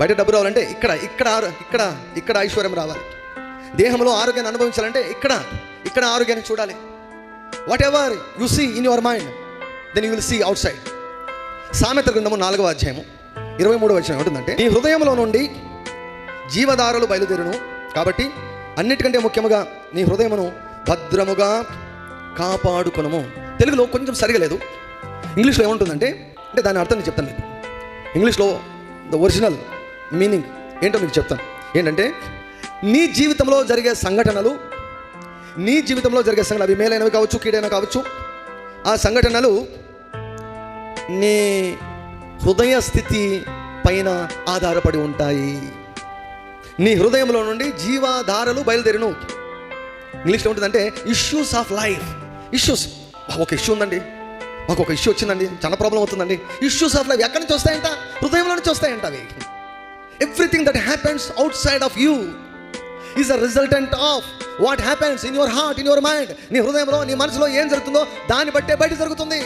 బయట డబ్బు రావాలంటే ఇక్కడ ఇక్కడ ఇక్కడ ఇక్కడ ఐశ్వర్యం రావాలి. దేహంలో ఆరోగ్యాన్ని అనుభవించాలంటే ఇక్కడ ఇక్కడ ఆరోగ్యాన్ని చూడాలి. Whatever you see in your mind then you will see outside సామెత గ్రంథము నాలుగవ అధ్యాయము ఇరవై మూడవ అధ్యాయం ఉంటుందంటే నీ హృదయంలో నుండి జీవధారలు బయలుదేరును. కాబట్టి అన్నిటికంటే ముఖ్యముగా నీ హృదయమును భద్రముగా కాపాడుకునము. తెలుగులో కొంచెం సరిగా లేదు. ఇంగ్లీష్లో ఏముంటుందంటే అంటే దాని అర్థం నేను చెప్తాను మీకు. ఇంగ్లీష్లో ద ఒరిజినల్ మీనింగ్ ఏంటో మీకు చెప్తాను. ఏంటంటే నీ జీవితంలో జరిగే సంఘటనలు నీ జీవితంలో జరిగే సంఘటనలు అవి మేలైనవి కావచ్చు కీడైనవి కావచ్చు ఆ సంఘటనలు నీ హృదయ స్థితి పైన ఆధారపడి ఉంటాయి. నీ హృదయంలో నుండి జీవాధారలు బయలుదేరిను. ఇంగ్లీష్లో ఉంటుందంటే ఇష్యూస్ ఆఫ్ లైఫ్ ఇష్యూస్ ఒక ఇష్యూ ఉందండి. మాకు ఒక ఇష్యూ వచ్చిందండి. చాలా ప్రాబ్లం అవుతుందండి. ఇష్యూస్ ఆఫ్ లైఫ్ ఎక్కడి నుంచి వస్తాయంట? హృదయంలో నుంచి వస్తాయంట అవి. Everything that happens outside of you is a resultant of what happens in your heart in your mind నీ హృదయంలో నీ మనసులో ఏం జరుగుతుందో దాన్ని బట్టే బయట జరుగుతుంది.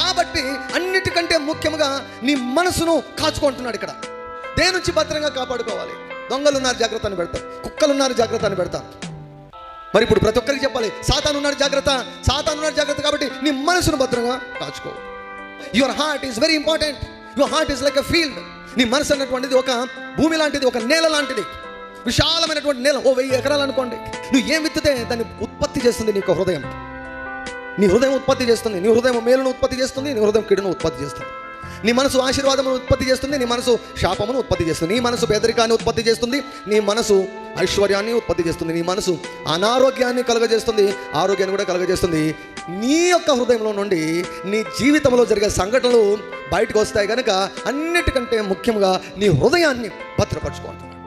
కాబట్టి అన్నిటికంటే ముఖ్యంగా నీ మనసును కాచుకుంటున్నాడు ఇక్కడ. దేని నుంచి భద్రంగా కాపాడుకోవాలి? దొంగలు ఉన్నారు జాగ్రత్త అని పెడతాం కుక్కలు ఉన్నారు జాగ్రత్త అని పెడతాం మరి ఇప్పుడు ప్రతి ఒక్కరికి చెప్పాలి సాతాను ఉన్నాడు జాగ్రత్త సాతాను ఉన్నాడు జాగ్రత్త. కాబట్టి నీ మనసును భద్రంగా కాచుకో. Your heart is very important your heart is like a field నీ మనసు అన్నటువంటిది ఒక భూమి లాంటిది ఒక నేల లాంటిది. విశాలమైనటువంటి నేల ఓ వెయ్యి ఎకరాలు అనుకోండి. నువ్వు ఏం విత్తితే దాన్ని ఉత్పత్తి చేస్తుంది నీకు హృదయం. నీ హృదయం ఉత్పత్తి చేస్తుంది నీ హృదయం మేలును ఉత్పత్తి చేస్తుంది నీ హృదయం కిడును ఉత్పత్తి చేస్తుంది. నీ మనసు ఆశీర్వాదమును ఉత్పత్తి చేస్తుంది నీ మనసు శాపమును ఉత్పత్తి చేస్తుంది నీ మనసు పేదరికాన్ని ఉత్పత్తి చేస్తుంది నీ మనసు ఐశ్వర్యాన్ని ఉత్పత్తి చేస్తుంది నీ మనసు అనారోగ్యాన్ని కలుగజేస్తుంది ఆరోగ్యాన్ని కూడా కలుగజేస్తుంది. నీ యొక్క హృదయంలో నుండి నీ జీవితంలో జరిగే సంఘటనలు బయటకు వస్తాయి కనుక అన్నిటికంటే ముఖ్యంగా నీ హృదయాన్ని భద్రపరచుకుంటున్నాడు